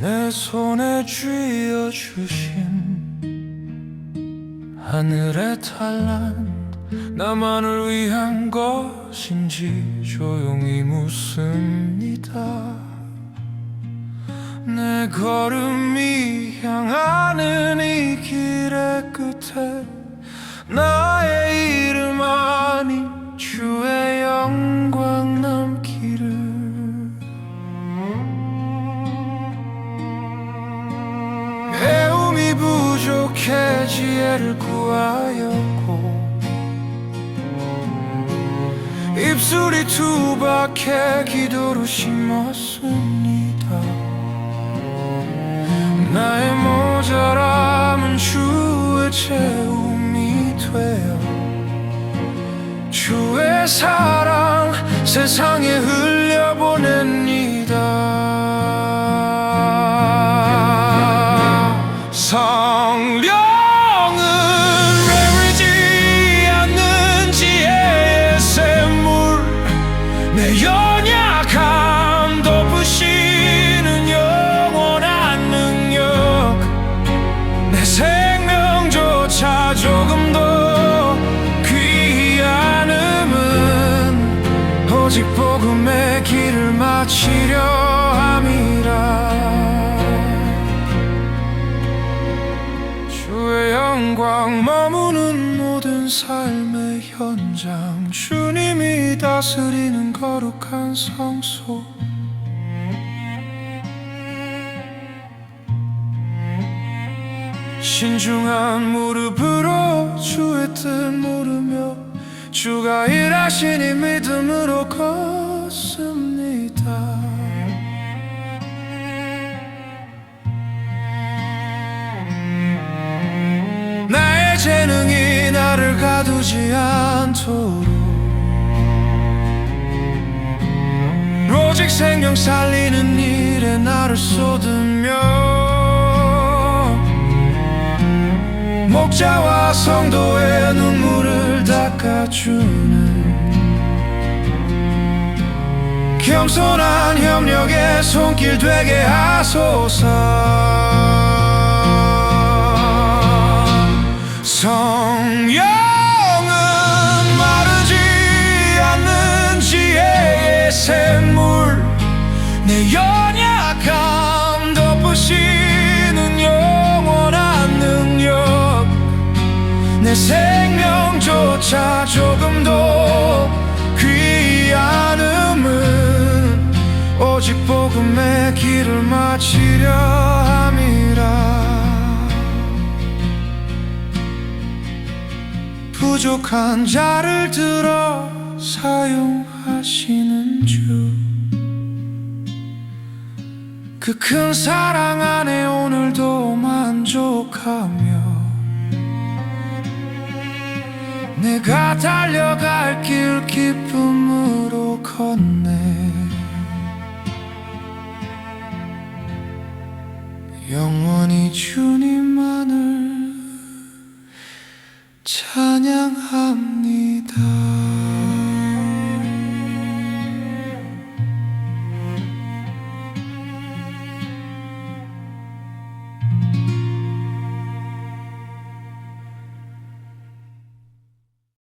내 손에 쥐어주신 하늘의 탈란 나만을 위한 것인지 조용히 묻습니다. 내 걸음이 향하는 이 길의 끝에 나의 부족해 지혜를 구하였고 입술이 투박해 기도로 심었습니다. 나의 모자람은 주의 채움이 되어 주의 사랑 세상에 흘려보냅 오직 복음의 길을 마치려 함이라. 주의 영광 머무는 모든 삶의 현장 주님이 다스리는 거룩한 성소 신중한 무릎으로 주의 뜻 물으며 주가 일하시니 믿음으로 걷습니다. 나의 재능이 나를 가두지 않도록. 오직 생명 살리는 일에 나를 쏟으며 목자와 성도의 눈물을 닦아주는 겸손한 협력의 손길 되게 하소서. 성령은 마르지 않는 지혜의 샘물 내 연약함 덮으시 내 생명조차 조금 더 귀한 음은 오직 복음의 길을 마치려 함이라. 부족한 자를 들어 사용하시는 주. 그 큰 사랑 안에 오늘도 만족하며 내가 달려갈 길 기쁨으로 걷네. 영원히 주님만을 찬양합니다.